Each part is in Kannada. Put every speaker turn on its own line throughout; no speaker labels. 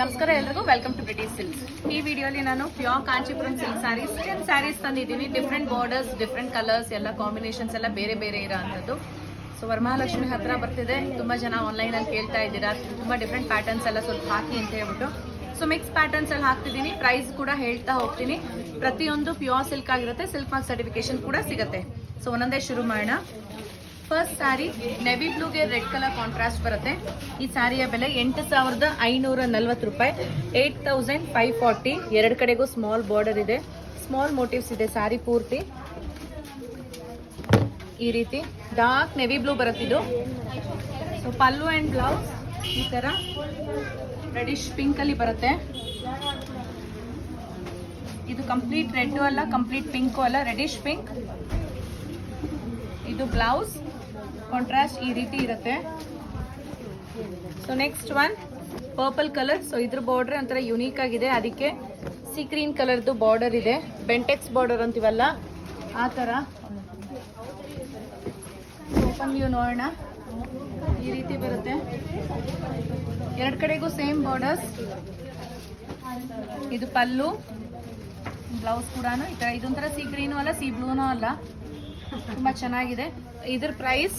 ನಮಸ್ಕಾರ ಎಲ್ರಿಗೂ ವೆಲ್ಕಮ್ ಟು ಬ್ರಿಟಿಷ್ ಸಿಲ್ಕ್ಸ್ ಈ ವಿಡಿಯೋಲಿ ನಾನು pure Kanchipuram silk sarees ten sarees ತಂದಿದ್ದೀನಿ. ಡಿಫ್ರೆಂಟ್ ಬಾರ್ಡರ್ಸ್ ಡಿಫ್ರೆಂಟ್ ಕಲರ್ಸ್ ಎಲ್ಲ ಕಾಂಬಿನೇಷನ್ಸ್ ಎಲ್ಲ ಬೇರೆ ಬೇರೆ ಇರೋ ಅಂಥದ್ದು ಸೊ ವರಮಹಾಲಕ್ಷ್ಮಿ ಹತ್ರ ಬರ್ತಿದೆ. ತುಂಬ ಜನ ಆನ್ಲೈನ್ ಅಲ್ಲಿ ಕೇಳ್ತಾ ಇದ್ದೀರಾ. ತುಂಬ ಡಿಫ್ರೆಂಟ್ ಪ್ಯಾಟರ್ನ್ಸ್ ಎಲ್ಲ ಸ್ವಲ್ಪ ಹಾಕಿ ಅಂತ ಹೇಳ್ಬಿಟ್ಟು. ಸೊ ಮಿಕ್ಸ್ ಪ್ಯಾಟರ್ನ್ಸ್ ಅಲ್ಲಿ ಹಾಕ್ತಿದ್ದೀನಿ. ಪ್ರೈಸ್ ಕೂಡ ಹೇಳ್ತಾ ಹೋಗ್ತೀನಿ. ಪ್ರತಿಯೊಂದು ಪ್ಯೂರ್ ಸಿಲ್ಕ್ ಆಗಿರುತ್ತೆ. ಸಿಲ್ಕ್ ಮಾರ್ಕ್ ಸರ್ಟಿಫಿಕೇಶನ್ ಕೂಡ ಸಿಗುತ್ತೆ. ಸೊ ಒಂದೊಂದೇ ಶುರು ಮಾಡೋಣ. ಫಸ್ಟ್ ಸ್ಯಾರಿ ನೆವಿ ಬ್ಲೂಗೆ ರೆಡ್ ಕಲರ್ ಕಾಂಟ್ರಾಸ್ಟ್ ಬರುತ್ತೆ. ಈ ಸ್ಯಾರಿಯ ಬೆಲೆ ಎಂಟು ಸಾವಿರದ ಐನೂರ ನಲ್ವತ್ತು ರೂಪಾಯಿ. Eight thousand five forty. ಎರಡು ಕಡೆಗೂ ಸ್ಮಾಲ್ ಬಾರ್ಡರ್ ಇದೆ. ಸ್ಮಾಲ್ ಮೋಟಿವ್ಸ್ ಇದೆ ಸ್ಯಾರಿ ಪೂರ್ತಿ. ಈ ರೀತಿ. ಡಾರ್ಕ್ ನೆವಿ ಬ್ಲೂ ಬರುತ್ತಿದ್ದು ಸೊ ಪಲ್ಲು ಆ್ಯಂಡ್ ಬ್ಲೌಸ್ ಈ ಥರ ರೆಡಿಶ್ ಪಿಂಕಲ್ಲಿ ಬರುತ್ತೆ. ಇದು ಕಂಪ್ಲೀಟ್ ರೆಡ್ಡು ಅಲ್ಲ ಕಂಪ್ಲೀಟ್ ಪಿಂಕು ಅಲ್ಲ ರೆಡಿಶ್ ಪಿಂಕ್ ಇದು ಬ್ಲೌಸ್ ಕಾಂಟ್ರಾಸ್ಟ್ ಈ ರೀತಿ ಇರುತ್ತೆ. So next one purple colour so ಇದ್ರ ಬಾರ್ಡರ್ ಒಂಥರ ಯುನೀಕ್ ಆಗಿದೆ. ಅದಕ್ಕೆ ಸಿ ಗ್ರೀನ್ ಕಲರ್ದು ಬಾರ್ಡರ್ ಇದೆ. ಬೆಂಟೆಕ್ಸ್ ಬಾರ್ಡರ್ ಅಂತೀವಲ್ಲ, ಆ ಥರ. ಓಪನ್ ವ್ಯೂ ನೋಡೋಣ. ಈ ರೀತಿ ಬರುತ್ತೆ. ಎರಡು ಕಡೆಗೂ ಸೇಮ್ ಬಾರ್ಡರ್ಸ್ ಇದು ಪಲ್ಲು ಬ್ಲೌಸ್ ಕೂಡ ಈ ಥರ ಇದೊಂಥರ ಸಿ ಗ್ರೀನು ಅಲ್ಲ ಸಿ ಬ್ಲೂನೂ ಅಲ್ಲ. ತುಂಬ ಚೆನ್ನಾಗಿದೆ. ಇದ್ರ ಪ್ರೈಸ್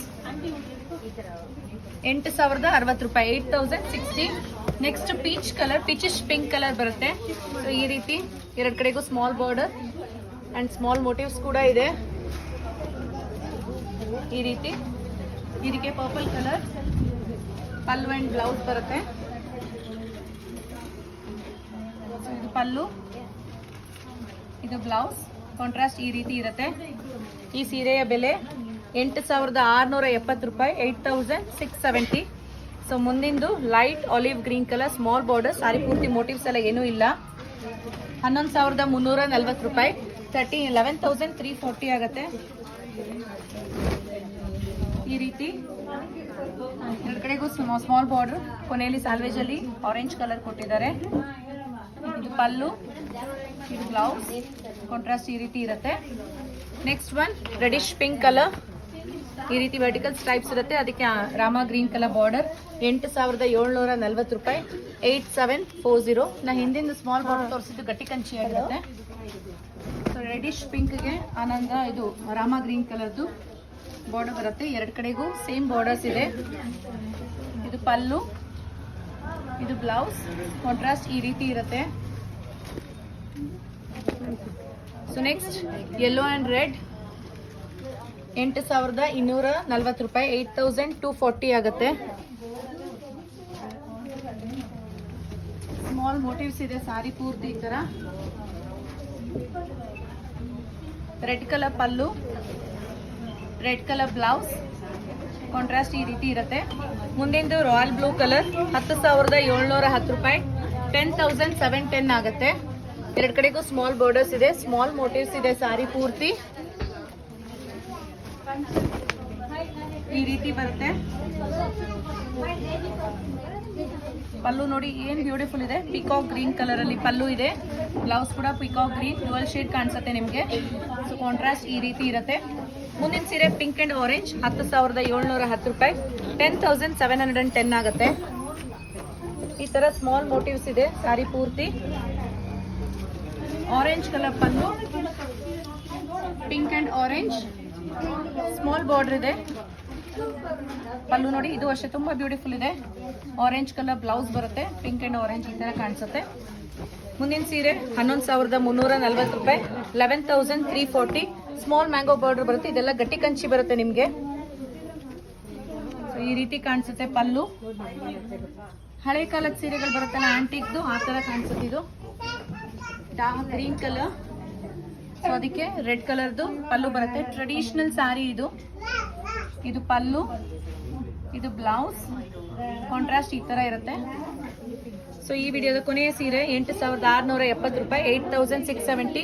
ಎಂಟು ಸಾವಿರದ ಅರವತ್ತು ರೂಪಾಯಿ eight thousand sixty. Next peach colour peachish pink colour ಬರುತ್ತೆ. ಈ ರೀತಿ ಎರಡು ಕಡೆಗೂ small border and small motifs ಕೂಡ ಇದೆ. ಈ ರೀತಿ ಇದಕ್ಕೆ purple colour pallu and blouse ಬರುತ್ತೆ. ಇದು ಪಲ್ಲು, ಇದು ಬ್ಲೌಸ್ ಕಾಂಟ್ರಾಸ್ಟ್ ಈ ರೀತಿ ಇರುತ್ತೆ. ಈ ಸೀರೆಯ ಬೆಲೆ ಎಂಟು ಸಾವಿರದ ಆರುನೂರ ಎಪ್ಪತ್ತು ರೂಪಾಯಿ eight thousand six seventy so ಮುಂದಿಂದು light olive green colour small border saree ಪೂರ್ತಿ ಮೋಟಿವ್ಸ್ ಎಲ್ಲ ಏನೂ ಇಲ್ಲ. ಹನ್ನೊಂದು ಸಾವಿರದ ಮುನ್ನೂರ ನಲ್ವತ್ತು ರೂಪಾಯಿ thirty eleven thousand three forty ಆಗುತ್ತೆ. ಈ ರೀತಿ ಎರಡು ಕಡೆಗೂ ಸ್ಮಾಲ್ ಬಾರ್ಡರ್ ಕೊನೆಯಲ್ಲಿ ಸಾಲ್ವೇಜಲ್ಲಿ ಆರೆಂಜ್ ಕಲರ್ ಕೊಟ್ಟಿದ್ದಾರೆ. ಇದು ಪಲ್ಲು ಇದು ಬ್ಲೌಸ್. ಕಾಂಟ್ರಾಸ್ಟ್ ಈ ರೀತಿ ಇರುತ್ತೆ. Next one reddish pink colour ಈ ರೀತಿ ವರ್ಟಿಕಲ್ ಸ್ಟ್ರೈಪ್ಸ್ ಇರುತ್ತೆ. ಅದಕ್ಕೆ ರಾಮ ಗ್ರೀನ್ ಕಲರ್ ಬಾರ್ಡರ್ ಎಂಟು ಸಾವಿರದ ಏಳ್ನೂರ ನಲ್ವತ್ತು ರೂಪಾಯಿ. ಏಯ್ಟ್ ಸೆವೆನ್ ಫೋರ್ ಜೀರೋ ನಾ ಹಿಂದಿಂದ ಸ್ಮಾಲ್ ಬಾರ್ಡರ್ ತೋರಿಸಿದ್ದು ಗಟ್ಟಿ ಕಂಚಿ ಆಗಿರುತ್ತೆ. ಸೊ ರೆಡಿಶ್ ಪಿಂಕ್ಗೆ ಆನಂದ ಇದು ರಾಮ ಗ್ರೀನ್ ಕಲರ್ದು ಬಾರ್ಡರ್ ಬರುತ್ತೆ. ಎರಡು ಕಡೆಗೂ ಸೇಮ್ ಬಾರ್ಡರ್ಸ್ ಇದೆ. ಇದು ಪಲ್ಲು. ಇದು ಬ್ಲೌಸ್. ಕಾಂಟ್ರಾಸ್ಟ್ ಈ ರೀತಿ ಇರುತ್ತೆ. So next yellow and red ಎಂಟು ಸಾವಿರದ ಇನ್ನೂರ ನಲ್ವತ್ತು ರೂಪಾಯಿ ಏಯ್ಟ್ ತೌಸಂಡ್ ಟು ಫಾರ್ಟಿ ಆಗುತ್ತೆ. ಸ್ಮಾಲ್ ಮೋಟಿವ್ಸ್ ಇದೆ ಸಾರಿ ಪೂರ್ತಿ ಈ ಥರ. Red colour pallu. Red colour blouse contrast ಈ ರೀತಿ ಇರುತ್ತೆ. ಮುಂದಿಂದು ರಾಯಲ್ ಬ್ಲೂ ಕಲರ್ ಹತ್ತು ಸಾವಿರದ ಏಳ್ನೂರ ಹತ್ತು ರೂಪಾಯಿ. ಟೆನ್ ತೌಸಂಡ್ ಸೆವೆನ್ ಟೆನ್ ಆಗುತ್ತೆ. ಎರಡು ಕಡೆಗೂ ಸ್ಮಾಲ್ ಬಾರ್ಡರ್ಸ್ ಇದೆ. ಸ್ಮಾಲ್ ಮೋಟಿವ್ಸ್ ಇದೆ ಸಾರಿ ಪೂರ್ತಿ. ಈ ರೀತಿ ಬರುತ್ತೆ. ಪಲ್ಲು ನೋಡಿ ಏನ್ ಬ್ಯೂಟಿಫುಲ್ ಇದೆ. ಪಿಕಾಕ್ ಗ್ರೀನ್ ಕಲರ್ ಅಲ್ಲಿ ಪಲ್ಲು ಇದೆ. ಬ್ಲೌಸ್ ಕೂಡ ಪಿಕಾಕ್ ಗ್ರೀನ್ ಡುವಲ್ ಶೇಡ್ ಕಾಣಿಸುತ್ತೆ ನಿಮಗೆ. ಸೊ ಕಾಂಟ್ರಾಸ್ಟ್ ಈ ರೀತಿ ಇರುತ್ತೆ. ಮುಂದಿನ ಸೀರೆ ಪಿಂಕ್ ಅಂಡ್ ಆರೆಂಜ್ ಹತ್ತು ಸಾವಿರದ ಏಳ್ನೂರ ಹತ್ತು ರೂಪಾಯಿ. Ten thousand seven hundred and ten ಆಗುತ್ತೆ. ಈ ತರ ಸ್ಮಾಲ್ ಮೋಟಿವ್ಸ್ ಇದೆ ಸಾರಿ ಪೂರ್ತಿ. ಆರೆಂಜ್ ಕಲರ್ ಬಂದು pink and orange small border ಇದೆ. ಪಲ್ಲು ನೋಡಿ, ಇದು ಅಷ್ಟೇ ತುಂಬಾ ಬ್ಯೂಟಿಫುಲ್ ಇದೆ. ಆರೆಂಜ್ ಕಲರ್ ಬ್ಲೌಸ್ ಬರುತ್ತೆ ಪಿಂಕ್ ಅಂಡ್ ಆರೆಂಜ್ ಈ ತರ ಕಾಣಿಸುತ್ತೆ. ಮುಂದಿನ ಸೀರೆ ಹನ್ನೊಂದು ಸಾವಿರದ ಮುನ್ನೂರ ನಲ್ವತ್ತು ರೂಪಾಯಿ. Eleven thousand three forty small mango border ಬರುತ್ತೆ, ಇದೆಲ್ಲ ಗಟ್ಟಿ ಕಂಚಿ ಬರುತ್ತೆ ನಿಮಗೆ. ಈ ರೀತಿ ಕಾಣಿಸುತ್ತೆ ಪಲ್ಲು. ಹಳೆ ಕಾಲದ ಸೀರೆಗಳು ಬರುತ್ತಲ್ಲ, ಆಂಟಿಕ್ದು, ಆ ತರ ಕಾಣಿಸುತ್ತೆ ಇದು. ಡಾರ್ಕ್ ಗ್ರೀನ್ ಕಲರ್ ಸೊ ಅದಕ್ಕೆ ರೆಡ್ ಕಲರ್ದು ಪಲ್ಲು ಬರುತ್ತೆ. ಟ್ರೆಡಿಷನಲ್ ಸಾರಿ ಇದು. ಇದು ಪಲ್ಲು. ಇದು ಬ್ಲೌಸ್ ಕಾಂಟ್ರಾಸ್ಟ್ ಈ ತರ ಇರುತ್ತೆ. ಸೊ ಈ ವಿಡಿಯೋದ ಕೊನೆಯ ಸೀರೆ ಎಂಟು ಸಾವಿರದ ಆರುನೂರ ಎಪ್ಪತ್ತು ರೂಪಾಯಿ ಏಯ್ಟ್ ತೌಸಂಡ್ ಸಿಕ್ಸ್ ಸೆವೆಂಟಿ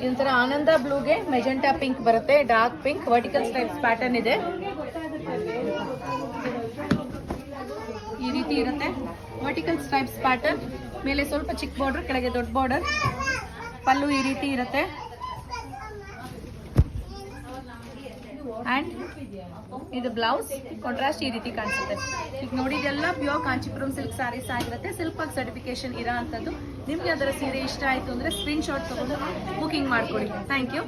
ಇದೊಂಥರ ಆನಂದ ಬ್ಲೂಗೆ ಮೆಜೆಂಟಾ ಪಿಂಕ್ ಬರುತ್ತೆ, dark pink, vertical stripes pattern ಇದೆ. ಈ ರೀತಿ ಇರುತ್ತೆ. Vertical stripes pattern. ಮೇಲೆ ಸ್ವಲ್ಪ ಚಿಕ್ಕ ಬಾರ್ಡರ್, ಕೆಳಗೆ ದೊಡ್ಡ ಬಾರ್ಡರ್. ಪಲ್ಲು ಈ ರೀತಿ ಇರುತ್ತೆ. ಆ್ಯಂಡ್ ಇದು ಬ್ಲೌಸ್ ಕಾಂಟ್ರಾಸ್ಟ್ ಈ ರೀತಿ ಕಾಣಿಸುತ್ತೆ. ಈಗ ನೋಡಿದೆಲ್ಲ ಪ್ಯೂರ್ ಕಾಂಚಿಪುರಂ ಸಿಲ್ಕ್ ಸಾರೀಸ್ ಆಗಿರುತ್ತೆ. ಸಿಲ್ಕ್ ಆಗಿ ಸರ್ಟಿಫಿಕೇಶನ್ ಇರೋ ಅಂಥದ್ದು ನಿಮ್ಗೆ ಅದರ ಸೀರೆ ಇಷ್ಟ ಆಯಿತು ಅಂದರೆ ಸ್ಕ್ರೀನ್ಶಾಟ್ ತೊಗೊಂಡು ಬುಕಿಂಗ್ ಮಾಡ್ಕೊಳ್ಳಿ ಥ್ಯಾಂಕ್ ಯು